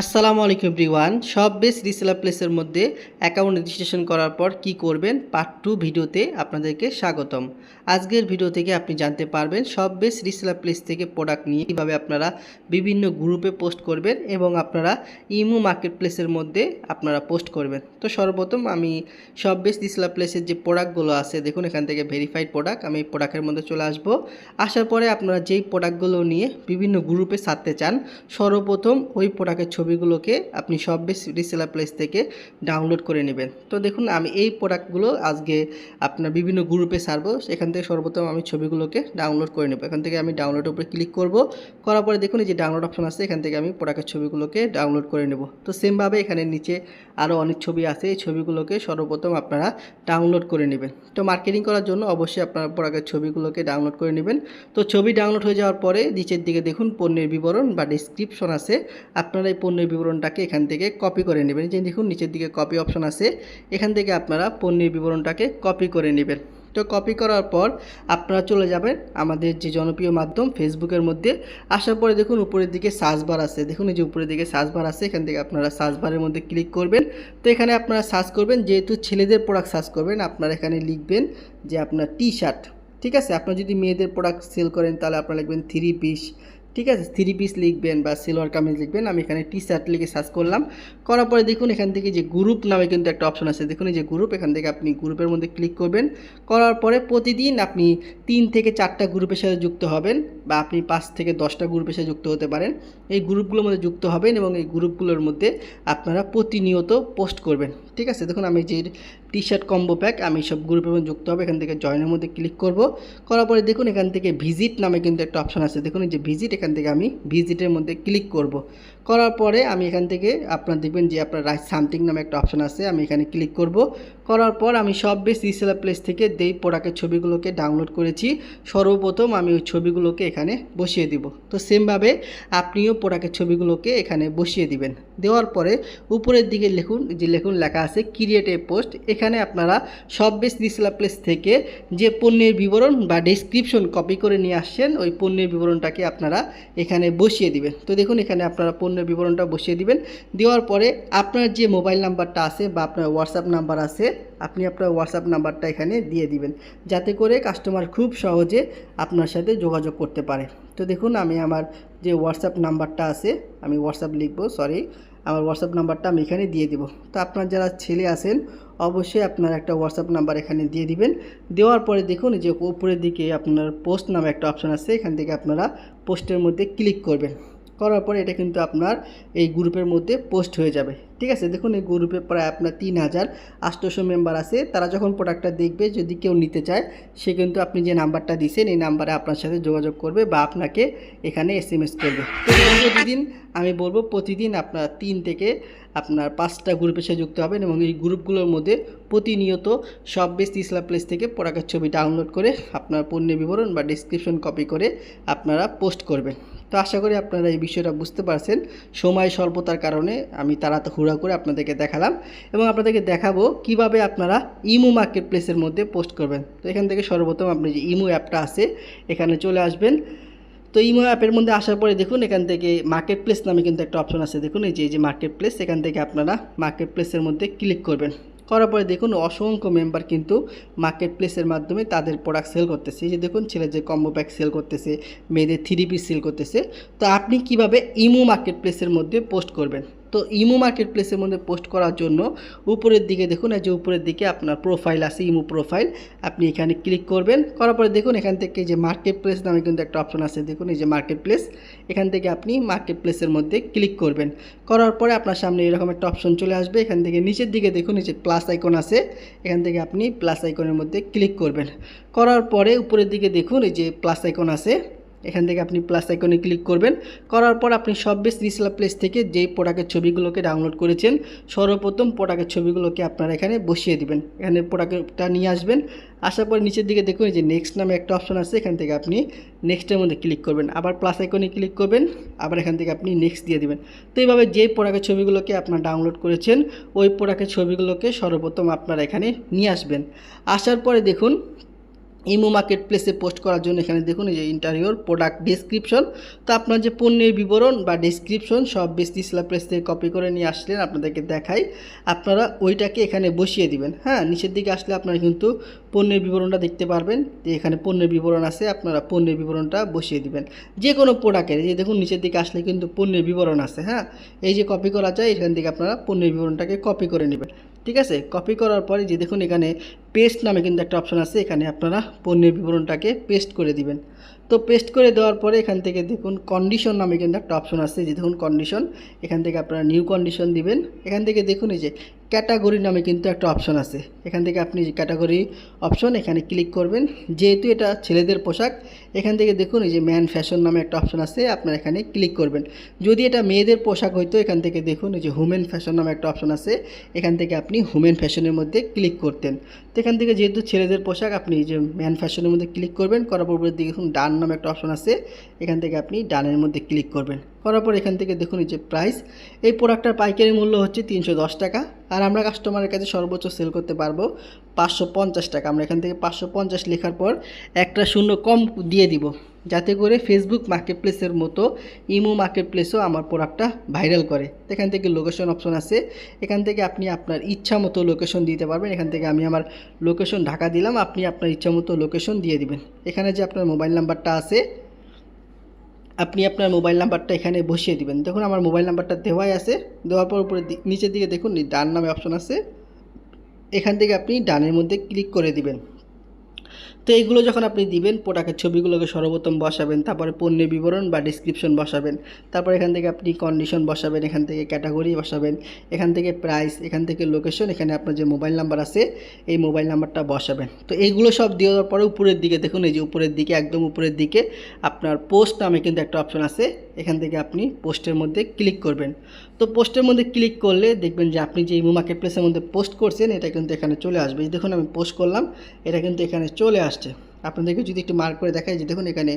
আসসালামু আলাইকুম এভরিওয়ান। সব বেস রিসেলার প্লেসের মধ্যে অ্যাকাউন্ট রেজিস্ট্রেশন করার পর কি করবেন? পার্ট টু ভিডিওতে আপনাদেরকে স্বাগতম। আজকের ভিডিও থেকে আপনি জানতে পারবেন সব বেস রিসেলার প্লেস থেকে প্রোডাক্ট নিয়ে কীভাবে আপনারা বিভিন্ন গ্রুপে পোস্ট করবেন এবং আপনারা ইমো মার্কেট প্লেসের মধ্যে আপনারা পোস্ট করবেন। তো সর্বপ্রথম আমি সব বেস রিসেলার প্লেসের যে প্রোডাক্টগুলো আছে, দেখুন এখান থেকে ভেরিফাইড প্রোডাক্ট আমি এই প্রোডাক্টের মধ্যে চলে আসব। আসার পরে আপনারা যেই প্রোডাক্টগুলো নিয়ে বিভিন্ন গ্রুপে ছাড়তে চান, সর্বপ্রথম ওই প্রোডাক্টের ছবিগুলোকে আপনি সব রিসেলার প্লেস থেকে ডাউনলোড করে নেবেন। তো দেখুন, আমি এই প্রোডাক্টগুলো আজকে আপনার বিভিন্ন গ্রুপে ছাড়বো সেখান থেকে সর্বপ্রথম আমি ছবিগুলোকে ডাউনলোড করে নেব। এখান থেকে আমি ডাউনলোডের উপরে ক্লিক করব। করার পরে দেখুন, এই যে ডাউনলোড অপশন আছে, এখান থেকে আমি প্রোডাক্টের ছবিগুলোকে ডাউনলোড করে নেব। তো সেমভাবে এখানে নিচে আরও অনেক ছবি আছে। এই ছবিগুলোকে সর্বপ্রথম আপনারা ডাউনলোড করে নেবেন। তো মার্কেটিং করার জন্য অবশ্যই আপনারা প্রোডাক্টের ছবিগুলোকে ডাউনলোড করে নেবেন। তো ছবি ডাউনলোড হয়ে যাওয়ার পরে নিচের দিকে দেখুন, পণ্যের বিবরণ বা ডিসক্রিপশন আছে। আপনারা এই পণ্যের বিবরণটাকে এখান থেকে কপি করে নেবেন। যে দেখুন, নিচের দিকে কপি অপশন আছে। এখান থেকে আপনারা পণ্যের বিবরণটাকে কপি করে নেবেন। তো কপি করার পর আপনারা চলে যাবেন আমাদের যে জনপ্রিয় মাধ্যম ফেসবুকের মধ্যে। আসার পরে দেখুন, উপরের দিকে সার্চ বার আছে। দেখুন, এই যে উপরের দিকে সার্চ বার আছে, এখান থেকে আপনারা সার্চ বারের মধ্যে ক্লিক করবেন। তো এখানে আপনারা সার্চ করবেন, যেহেতু ছেলেদের প্রোডাক্ট সার্চ করবেন, আপনারা এখানে লিখবেন যে আপনার টি শার্ট ঠিক আছে? আপনার যদি মেয়েদের প্রোডাক্ট সেল করেন, তাহলে আপনারা লিখবেন থ্রি পিস ঠিক আছে? থ্রি পিস লিখবেন বা সিলোয়ার কামিজ লিখবেন। আমি এখানে টি শার্ট লিখে সার্চ করলাম। করার পরে দেখুন, এখান থেকে যে গ্রুপ নামে কিন্তু একটা অপশন আছে। দেখুন, এই যে গ্রুপ এখান থেকে আপনি গ্রুপের মধ্যে ক্লিক করবেন। করার পরে প্রতিদিন আপনি তিন থেকে চারটা গ্রুপের সাথে যুক্ত হবেন বা আপনি পাঁচ থেকে দশটা গ্রুপের সাথে যুক্ত হতে পারেন। এই গ্রুপগুলোর মধ্যে যুক্ত হবেন এবং এই গ্রুপগুলোর মধ্যে আপনারা প্রতিনিয়ত পোস্ট করবেন। ঠিক আছে? দেখুন, আমি যে টি শার্ট কম্বো প্যাক আমি সব গ্রুপের মধ্যে যুক্ত হবে, এখান থেকে জয়েনের মধ্যে ক্লিক করব। করার পরে দেখুন, এখান থেকে ভিজিট নামে কিন্তু একটা অপশন আছে। দেখুন, এই যে ভিজিট এখান থেকে আমি ভিজিটের মধ্যে ক্লিক করব। করার পরে আমি এখান থেকে আপনার দেখবেন যে আপনার রাইট সামথিং নামে একটা অপশন আছে, আমি এখানে ক্লিক করব। করার পর আমি সব বেশ রিসেলার প্লেস থেকে যেই প্রোডাক্টের ছবিগুলোকে ডাউনলোড করেছি, সর্বপ্রথম আমি ওই ছবিগুলোকে এখানে বসিয়ে দিব। তো সেমভাবে আপনিও প্রোডাক্টের ছবিগুলোকে এখানে বসিয়ে দিবেন। দেওয়ার পরে উপরের দিকে লিখুন, যে লিখুন লেখা আছে ক্রিয়েট এ পোস্ট এখানে আপনারা সব বেশ রিসেলার প্লেস থেকে যে পণ্যের বিবরণ বা ডেসক্রিপশন কপি করে নিয়ে আসছেন, ওই পণ্যের বিবরণটাকে আপনারা এখানে বসিয়ে দিবেন। তো দেখুন এখানে আপনারা পণ্যের বিবরণটা বসিয়ে দিবেন। দেওয়ার পরে আপনার যে মোবাইল নাম্বারটা আছে বা আপনার হোয়াটসঅ্যাপ নাম্বার আছে, আপনি আপনার হোয়াটসঅ্যাপ নাম্বারটা এখানে দিয়ে দিবেন। যাতে করে কাস্টমার খুব সহজে আপনার সাথে যোগাযোগ করতে পারে। তো দেখুন, আমি আমার যে হোয়াটসঅ্যাপ নাম্বারটা আছে, আমি হোয়াটসঅ্যাপ লিখব সরি আমার হোয়াটসঅ্যাপ নাম্বারটা আমি এখানে দিয়ে দিব। তো আপনার যারা ছেলে আছেন, অবশ্যই আপনার একটা হোয়াটসঅ্যাপ নাম্বার এখানে দিয়ে দিবেন। দেওয়ার পরে দেখুন যে উপরের দিকে আপনার পোস্ট নামে একটা অপশন আছে, এখান থেকে আপনারা পোস্টের মধ্যে ক্লিক করবেন। করার পরে এটা কিন্তু আপনার এই গ্রুপের মধ্যে পোস্ট হয়ে যাবে। ঠিক আছে? দেখুন, এই গ্রুপে প্রায় আপনার তিন হাজার আটশোশো মেম্বার আছে। তারা যখন প্রোডাক্টটা দেখবে, যদি কেউ নিতে চায়, সে কিন্তু আপনি যে নাম্বারটা দিয়েছেন এই নাম্বারে আপনার সাথে যোগাযোগ করবে বা আপনাকে এখানে এস এম এস করবে প্রতিদিন আমি বলব, প্রতিদিন আপনার তিন থেকে আপনার পাঁচটা গ্রুপের সাথে যুক্ত হবেন এবং এই গ্রুপগুলোর মধ্যে প্রতিনিয়ত সব বেশ ইসলাম প্লেস থেকে প্রোডাক্টের ছবি ডাউনলোড করে আপনার পণ্যের বিবরণ বা ডিসক্রিপশন কপি করে আপনারা পোস্ট করবেন। তো আশা করি আপনারা এই বিষয়টা বুঝতে পারছেন। সময় স্বল্পতার কারণে আমি তারা তো হুড়া করে আপনাদেরকে দেখালাম এবং আপনাদেরকে দেখাবো কীভাবে আপনারা ইমো মার্কেট প্লেসের মধ্যে পোস্ট করবেন। তো এখান থেকে সর্বপ্রথম আপনি যে ইমো অ্যাপটা আছে, এখানে চলে আসবেন। তো ইমো অ্যাপের মধ্যে আসার পরে দেখুন, এখান থেকে মার্কেট প্লেস নামে কিন্তু একটা অপশন আছে। দেখুন, এই যে এই যে মার্কেট প্লেস এখান থেকে আপনারা মার্কেট প্লেসের মধ্যে ক্লিক করবেন। করার পরে দেখুন অসংখ্য মেম্বার কিন্তু মার্কেট প্লেসের মাধ্যমে তাদের প্রোডাক্ট সেল করতেছে। যে দেখুন ছেলে যে কম্বো প্যাক সেল করতেছে, মেয়েদের থ্রি পিস সেল করতেছে। তো আপনি কীভাবে ইমো মার্কেট প্লেসের মধ্যে পোস্ট করবেন? তো ইমো মার্কেট প্লেসের মধ্যে পোস্ট করার জন্য উপরের দিকে দেখুন, এই যে উপরের দিকে আপনার প্রোফাইল আছে, ইমো প্রোফাইল আপনি এখানে ক্লিক করবেন, করার পরে দেখুন, এখান থেকে যে মার্কেট প্লেস নামে কিন্তু একটা অপশন আছে, দেখুন, এই যে মার্কেট প্লেস এখান থেকে আপনি মার্কেট প্লেসের মধ্যে ক্লিক করবেন। করার পরে আপনার সামনে এরকম একটা অপশন চলে আসবে, এখান থেকে নিচের দিকে দেখুন, এই যে প্লাস আইকন আছে, এখান থেকে আপনি প্লাস আইকনের মধ্যে ক্লিক করবেন। করার পরে উপরের দিকে দেখুন, এই যে প্লাস আইকন আছে এখান থেকে আপনি প্লাস আইকনে ক্লিক করবেন। করার পর আপনি সব বেশ রিসেলার প্লেস থেকে যেই প্রোডাক্টের ছবিগুলোকে ডাউনলোড করেছেন, সর্বপ্রথম প্রোডাক্টের ছবিগুলোকে আপনারা এখানে বসিয়ে দিবেন। এখানে প্রোডাক্টটা নিয়ে আসবেন। আসার পর নিচের দিকে দেখুন যে নেক্সট নামে একটা অপশন আছে, এখান থেকে আপনি নেক্সটের মধ্যে ক্লিক করবেন। আবার প্লাস আইকনে ক্লিক করবেন, আবার এখান থেকে আপনি নেক্সট দিয়ে দিবেন। তো এইভাবে যেই প্রোডাক্টের ছবিগুলোকে আপনার ডাউনলোড করেছেন, ওই প্রোডাক্টের ছবিগুলোকে সর্বপ্রথম আপনারা এখানে নিয়ে আসবেন। আসার পরে দেখুন ইমো মার্কেট প্লেসে পোস্ট করার জন্য এখানে দেখুন এই যে ইন্টারিওর প্রোডাক্ট ডেসক্রিপশন তো আপনার যে পণ্যের বিবরণ বা ডেসক্রিপশন সব বেশ ডিসলা প্লেস থেকে কপি করে নিয়ে আসলেন, আপনাদেরকে দেখাই। আপনারা ওইটাকে এখানে বসিয়ে দিবেন হ্যাঁ? নিচের দিকে আসলে আপনারা কিন্তু পণ্যের বিবরণটা দেখতে পারবেন। যে এখানে পণ্যের বিবরণ আছে, আপনারা পণ্যের বিবরণটা বসিয়ে দিবেন। যে কোনো প্রোডাক্টের যে দেখুন নিচের দিকে আসলে কিন্তু পণ্যের বিবরণ আছে হ্যাঁ? এই যে কপি করা যায়, এখান থেকে আপনারা পণ্যের বিবরণটাকে কপি করে নেবেন। ঠিক আছে? কপি করার পরে যে দেখুন এখানে পেস্ট নামে কিন্তু একটা অপশন আছে, এখানে আপনারা পণ্যের বিবরণটাকে পেস্ট করে দিবেন। তো পেস্ট করে দেওয়ার পরে এখান থেকে দেখুন কন্ডিশন নামে কিন্তু একটা অপশন আছে যে দেখুন কন্ডিশন এখান থেকে আপনারা নিউ কন্ডিশন দিবেন। এখান থেকে দেখুন এই যে ক্যাটাগরি নামে কিন্তু একটা অপশন আছে। এখান থেকে আপনি যে ক্যাটাগরি অপশন এখানে ক্লিক করবেন। যেহেতু এটা ছেলেদের পোশাক, এখান থেকে দেখুন এই যে ম্যান ফ্যাশন নামে একটা অপশন আছে, আপনারা এখানে ক্লিক করবেন। যদি এটা মেয়েদের পোশাক হইতো, এখান থেকে দেখুন এই যে হুমেন ফ্যাশন নামে একটা অপশন আছে, এখান থেকে আপনি হুমেন ফ্যাশনের মধ্যে ক্লিক করতেন। এখান থেকে যেহেতু ছেলেদের পোশাক, আপনি যে ম্যান ফ্যাশনের মধ্যে ক্লিক করবেন, করার পর দিকে দেখুন ডান নামে একটা অপশন আছে। এখান থেকে আপনি ডানের মধ্যে ক্লিক করবেন। করার পর এখান থেকে দেখুন এই যে প্রাইস এই প্রোডাক্টটার পাইকারি মূল্য হচ্ছে তিনশো দশ টাকা। আর আমরা কাস্টমারের কাছে সর্বোচ্চ সেল করতে পারব পাঁচশো পঞ্চাশ টাকা। আমরা এখান থেকে পাঁচশো পঞ্চাশ লেখার পর একটা শূন্য কম দিয়ে দিব। যাতে করে ফেসবুক মার্কেট প্লেসের মতো ইমো মার্কেট প্লেসও আমার প্রোডাক্টটা ভাইরাল করে। এখান থেকে লোকেশন অপশন আছে। এখান থেকে আপনি আপনার ইচ্ছা মতো লোকেশন দিতে পারবেন। এখান থেকে আমি আমার লোকেশন ঢাকা দিলাম। আপনি আপনার ইচ্ছা মতো লোকেশন দিয়ে দিবেন। এখানে যে আপনার মোবাইল নাম্বারটা আছে, আপনি আপনার মোবাইল নাম্বারটা এখানে বসিয়ে দিবেন। দেখুন, আমার মোবাইল নাম্বারটা দেওয়াই আছে। দেওয়ার পর উপরে নিচের দিকে দেখুন ডান নামে অপশন আছে। এখান থেকে আপনি ডানের মধ্যে ক্লিক করে দিবেন। তো এইগুলো যখন আপনি দিবেন প্রোডাক্টের ছবিগুলোকে সর্বপ্রথম বসাবেন, তারপরে পণ্যের বিবরণ বা ডিসক্রিপশন বসাবেন, তারপর এখান থেকে আপনি কন্ডিশন বসাবেন, এখান থেকে ক্যাটাগরি বসাবেন, এখান থেকে প্রাইস এখান থেকে লোকেশন এখানে আপনার যে মোবাইল নাম্বার আছে, এই মোবাইল নাম্বারটা বসাবেন। তো এইগুলো সব দেওয়ার পরে উপরের দিকে দেখুন, এই যে উপরের দিকে, একদম উপরের দিকে আপনার পোস্ট নামে কিন্তু একটা অপশন আছে, এখান থেকে আপনি পোস্টের মধ্যে ক্লিক করবেন। তো পোস্টের মধ্যে ক্লিক করলে দেখবেন যে আপনি যে ইমো মার্কেট প্লেসের মধ্যে পোস্ট করছেন, এটা কিন্তু এখানে চলে আসবে। দেখুন, আমি পোস্ট করলাম, এটা কিন্তু এখানে চলে আসছে। আপনাদেরকে যদি একটু মার্ক করে দেখায় যে দেখুন এখানে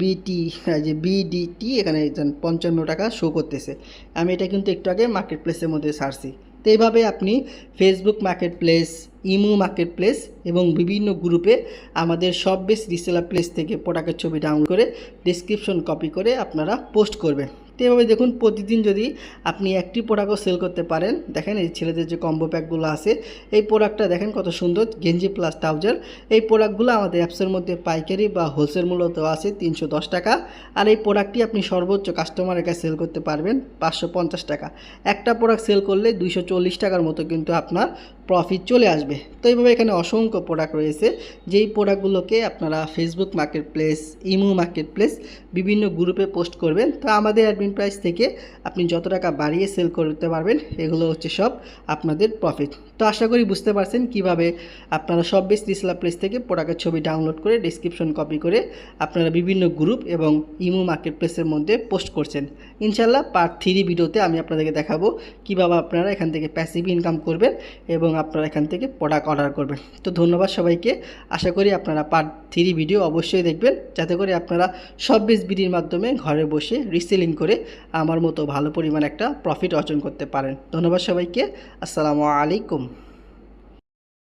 বিটি যে বিডিটি এখানে পঞ্চান্ন টাকা শো করতেছে। আমি এটা কিন্তু একটু আগে মার্কেট প্লেসের মধ্যে সারছি তো এইভাবে আপনি Facebook market place Imo market place এবং বিভিন্ন গ্রুপে আমাদের সব বেশ রিসেলার প্লেস থেকে প্রোডাক্টের ছবি ডাউনলোড করে ডিসক্রিপশন কপি করে আপনারা পোস্ট করবেন। তো এভাবে দেখুন প্রতিদিন যদি আপনি একটি প্রোডাক্টও সেল করতে পারেন, দেখেন এই ছেলেদের যে কম্বো প্যাকগুলো আছে, এই প্রোডাক্টটা দেখেন কত সুন্দর, গেঞ্জি প্লাস ট্রাউজার এই প্রোডাক্টগুলো আমাদের অ্যাপসের মধ্যে পাইকারি বা হোলসেল দেওয়া আছে তিনশো দশ টাকা, আর এই প্রোডাক্টটি আপনি সর্বোচ্চ কাস্টমারের কাছে সেল করতে পারবেন পাঁচশো পঞ্চাশ টাকা। একটা প্রোডাক্ট সেল করলে দুইশো চল্লিশ টাকার মতো কিন্তু আপনার প্রফিট চলে আসবে। তো এইভাবে এখানে অসংখ্য প্রোডাক্ট রয়েছে। যেই প্রোডাক্টগুলোকে আপনারা Facebook market place Imo market place বিভিন্ন গ্রুপে পোস্ট করবেন, তো আমাদের অ্যাডমিন প্রাইস থেকে আপনি যত টাকা বাড়িয়ে সেল করতে পারবেন, এগুলো হচ্ছে সব আপনাদের প্রফিট তো আশা করি বুঝতে পারছেন কীভাবে আপনারা সব বেশ রিসেলার প্লেস থেকে প্রোডাক্টের ছবি ডাউনলোড করে ডিসক্রিপশন কপি করে আপনারা বিভিন্ন গ্রুপ এবং ইমো মার্কেট প্লেসের মধ্যে পোস্ট করছেন। ইনশাল্লাহ পার্ট থ্রি ভিডিওতে আমি আপনাদেরকে দেখাবো কীভাবে আপনারা এখান থেকে প্যাসিভ ইনকাম করবেন এবং আপনারা এখান থেকে প্রোডাক্ট অর্ডার করবেন। তো ধন্যবাদ সবাইকে। আশা করি আপনারা পার্ট থ্রি ভিডিও অবশ্যই দেখবেন। যাতে করে আপনারা সব বেস বিডির মাধ্যমে ঘরে বসে রিসেলিং করে আমার মতো ভালো পরিমাণ একটা প্রফিট অর্জন করতে পারেন। ধন্যবাদ সবাইকে। আসসালামু আলাইকুম।